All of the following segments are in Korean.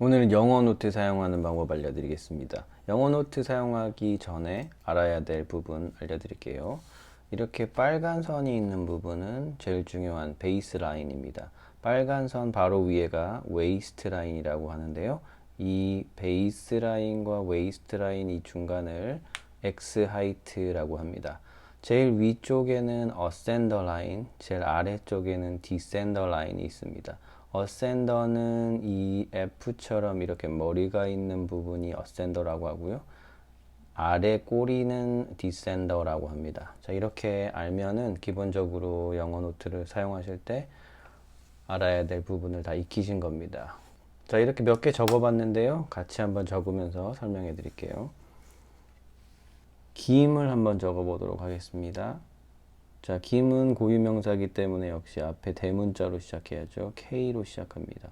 오늘은 영어 노트 사용하는 방법 알려드리겠습니다. 영어 노트 사용하기 전에 알아야 될 부분 알려드릴게요. 이렇게 빨간 선이 있는 부분은 제일 중요한 베이스 라인입니다. 빨간 선 바로 위에가 웨이스트 라인이라고 하는데요. 이 베이스 라인과 웨이스트 라인 이 중간을 X 하이트라고 합니다. 제일 위쪽에는 어센더 라인, 제일 아래쪽에는 디센더 라인이 있습니다. 어센더는 이 F처럼 이렇게 머리가 있는 부분이 어센더라고 하고요. 아래 꼬리는 디센더라고 합니다. 자, 이렇게 알면은 기본적으로 영어 노트를 사용하실 때 알아야 될 부분을 다 익히신 겁니다. 자, 이렇게 몇 개 적어봤는데요. 같이 한번 적으면서 설명해 드릴게요. 김을 한번 적어보도록 하겠습니다. 자, 김은 고유명사이기 때문에 역시 앞에 대문자로 시작해야죠. K로 시작합니다.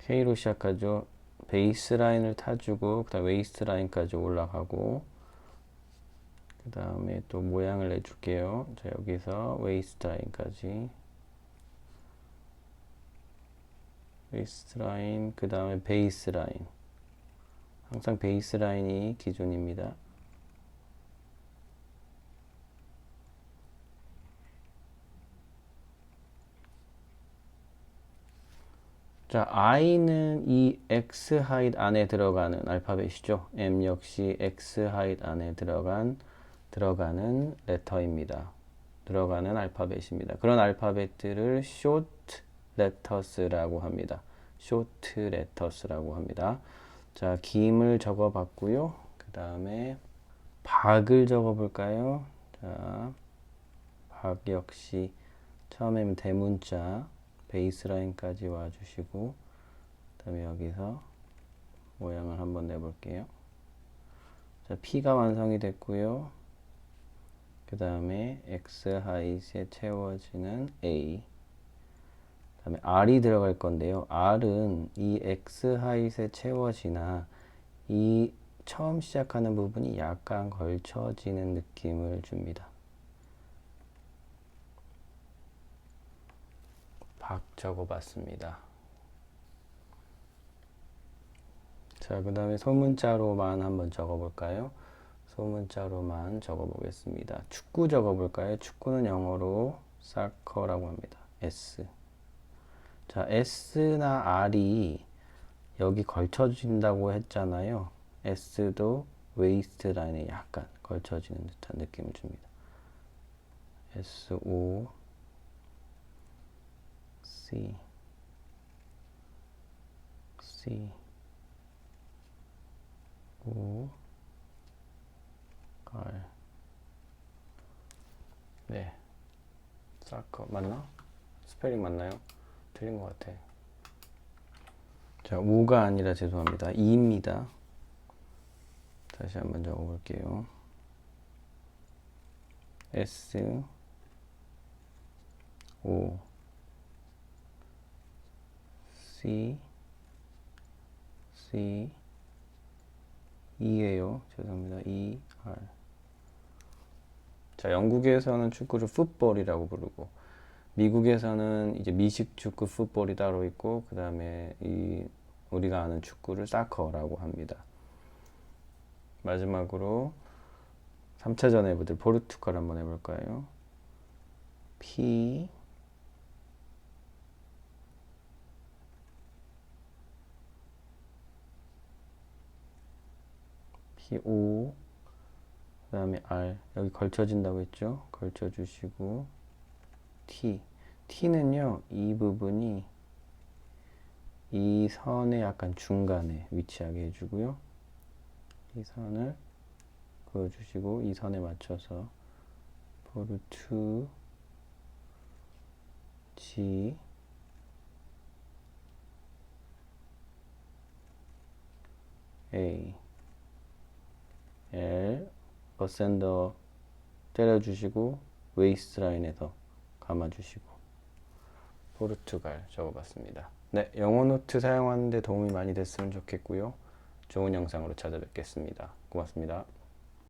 K로 시작하죠. 베이스 라인을 타주고 그다음 웨이스트 라인까지 올라가고 그 다음에 또 모양을 내줄게요. 자, 여기서 웨이스트 라인까지 웨이스트 라인 그 다음에 베이스 라인 항상 베이스 라인이 기준입니다. 자, i는 이 x 하이트 안에 들어가는 알파벳이죠. m 역시 x 하이트 안에 들어간 들어가는 레터입니다. 들어가는 알파벳입니다. 그런 알파벳들을 short letters라고 합니다. short letters라고 합니다. 자, 김을 적어 봤고요. 그다음에 박을 적어 볼까요? 자, 박 역시 처음에는 대문자 베이스라인까지 와주시고 그 다음에 여기서 모양을 한번 내볼게요. 자, P가 완성이 됐고요. 그 다음에 X 하이트에 채워지는 A 그 다음에 R이 들어갈 건데요. R은 이 X 하이트에 채워지나 이 처음 시작하는 부분이 약간 걸쳐지는 느낌을 줍니다. 박 적어봤습니다. 자, 그 다음에 소문자로만 한번 적어볼까요? 소문자로만 적어보겠습니다. 축구 적어볼까요? 축구는 영어로 사커라고 합니다. S. 자, S나 R이 여기 걸쳐진다고 했잖아요. S도 웨이스트 라인에 약간 걸쳐지는 듯한 느낌을 줍니다. S, O, C C O 갈 네. 사커 맞나? 스펠링 맞나요? 틀린 것 같아. 자, 5가 아니라 죄송합니다. 2입니다. 다시 한번 적어볼게요. S O C C E예요. 죄송합니다. E R. 자, 영국에서는 축구를 풋볼이라고 부르고 미국에서는 이제 미식 축구 풋볼이 따로 있고 그다음에 이 우리가 아는 축구를 사커라고 합니다. 마지막으로 3차전 해보들 포르투갈 한번 해볼까요? P P O 그 다음에 R. 여기 걸쳐진다고 했죠? 걸쳐 주시고 T. T는요 이 부분이 이 선의 약간 중간에 위치하게 해주고요. 이 선을 그어주시고 이 선에 맞춰서 포르 투 G A L 어센더 때려주시고 웨이스트 라인에서 감아주시고 포르투갈 적어봤습니다. 네, 영어 노트 사용하는데 도움이 많이 됐으면 좋겠고요. 좋은 영상으로 찾아뵙겠습니다. 고맙습니다.